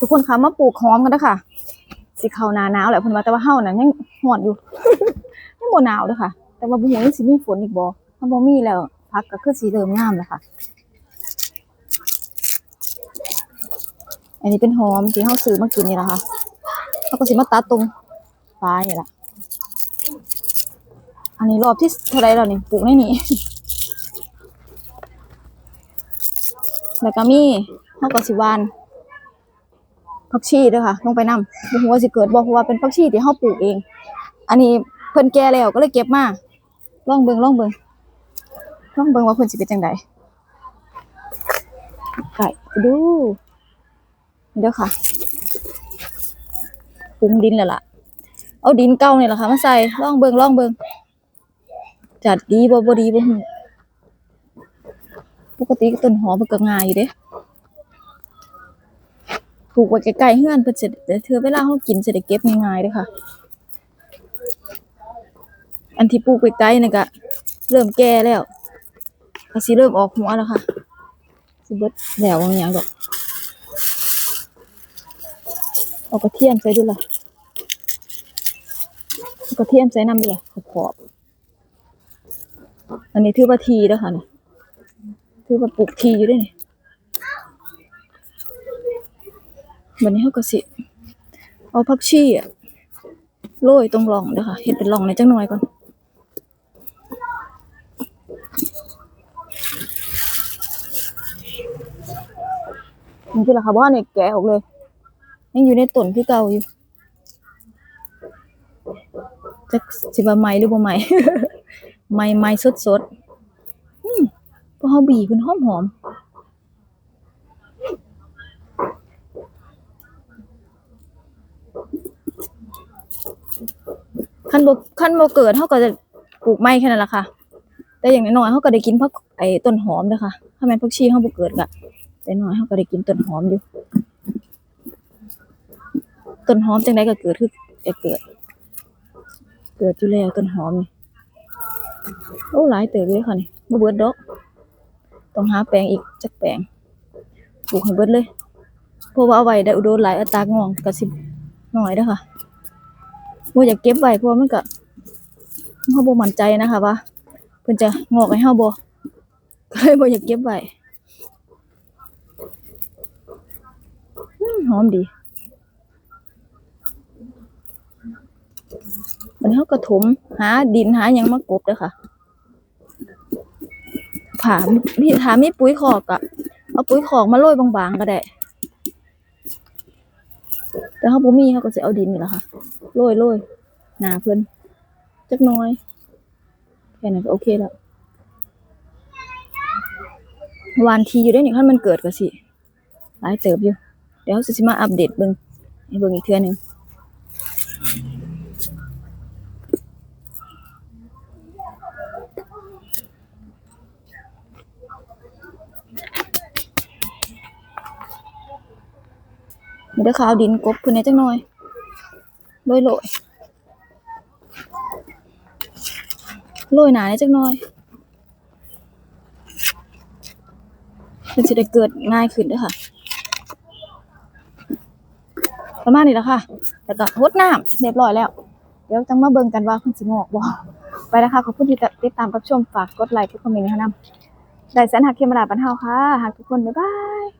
ทุกคนคะมาปลูกหอมกันเด้อค่ะสิเขานาหนาวแหละเพิ่นว่าแต่ว่าเฮานั่นยังร้อนอยู่ยังบ่หนาวเด้อค่ะ แต่ว่าบ่ฮู้ว่าสิมีฝนอีกบ่ถ้าบ่มีแล้วพักก็คือสิเริ่มงามแล้วค่ะ อันนี้เป็นหอมที่เฮาซื้อมากินนี่ล่ะค่ะเฮาก็สิมาตัดตรงปลายนี่ล่ะอันนี้รอบที่เท่าไรแล้วนี่ปลูกในนี้แล้วก็มีเฮาก็สิหวาน ผักชีด้วยค่ะ ลงไปนำบ่ฮู้ว่าสิเกิดบ่เพราะว่าเป็นผักชีที่เฮาปลูกเอง อันนี้เพิ่นแก่แล้วก็เลยเก็บมาลองเบิ่งลองเบิ่งลองเบิ่งว่าเพิ่นสิเป็นจังไดไก่ดูเดี๋ยวค่ะปรุงดินแล้วล่ะ เอาดินเก่านี่แหละค่ะมาใส่ลองเบิ่งลองเบิ่งจัดดีบ่บ่ดีบ่ฮู้ปกติต้นหอมมันก็ง่ายอยู่เด้ ปลูกไว้ใกล้ๆเฮือนเพิ่นสิได้เทื่อเวลาเฮากินสิได้เก็บง่ายๆด้อค่ะ อันที่ปลูกไว้ไกลๆนี่ก็เริ่มแก่แล้วก็สิเริ่มออกหัวแล้วค่ะสิเบิดแล้วว่าหยังดอกเอากระเทียมใส่ดูล่ะเอกระเทียมใส่น้ำด้วยขอบๆอันนี้ถือว่าทีเด้อค่ะนี่ถือว่าปลูกทีอยู่ด้วยนี่ วันนี้เขาก็สิ เอาผักชีอะโรยตรงร่องเด้อค่ะเห็ดเป็นร่องในอยจังหน่อยก่อนนี่คือราคาบ้านเนี่ยแกะออกเลย ยังอยู่ในต้นที่เก่าอยู่จะสิว่าใหม่หรือบ่ใหม่ใหม่ใหม่สดสดๆอืมพอเฮาบีเพิ่นหอมหอม ๆคันโบ่คันโบเกิดเฮาก็จะปลูกไม้แค่นั้นละค่ะ แต่อย่างน้อยๆเฮาก็ได้กินผักไอ้ต้นหอมเด้อค่ะถ้าแม่นผักชีเฮาบ่เกิดก็แต่น้อยเฮาก็ได้กินต้นหอมอยู่ต้นหอมจังไดก็เกิดคือจะเกิด เกิดอยู่แล้วต้นหอมนี่โอ้หลายเติบเลยค่ะนี่บ่เบิดดอกต้องหาแปลงอีกจักแปลงปลูกให้เบิดเลยเพราะว่าเอาไว้ได้อุดมหลายอัตรางอกก็สิบหน้อยเด้อค่ะ บ่อยากเก็บไว้เพราะว่ามันก็เฮาบ่มั่นใจนะคะว่าเพิ่นจะงอกให้เฮาบ่ก็เลยบ่อยากเก็บไว้หอมดีมันเฮาก็ถมหาดินหาหยังมากบเด้อค่ะถามีถามมีปุ๋ยคอกอะเอาปุ๋ยคอกมาโรยบางๆก็ได้ แต่เขาบ่มีเขาก็สิเอาดินนี่แหละค่ะโรยโรยหนาเพิ่นจักน้อยแค่นั้นก็โอเคแล้ววานทีอยู่ได้นี่คันมันเกิดก็สิหลายเติบอยู่ เดี๋ยวสิมาอัปเดตเบิ่งให้เบิ่งอีกเทื่อหนึง เดี๋ยวเขาเอาดินกบเพิ่นให้จักหน่อยโรยโรยโรยหนานิดจักหน่อยมันจะได้เกิดง่ายขึ้นด้วยค่ะ ประมาณนี้แหละค่ะแล้วก็รดน้ำเรียบร้อยแล้ว เดี๋ยวจังมาเบิ่งกันว่าเพิ่นสิงอกบ่ไปนะคะ ขอบคุณที่ติดตามรับชมฝากกดไลค์กดคอมเมนต์ให้นำได้แสนหักเคมราบันเฮาค่ะหักทุกคน บ๊ายบาย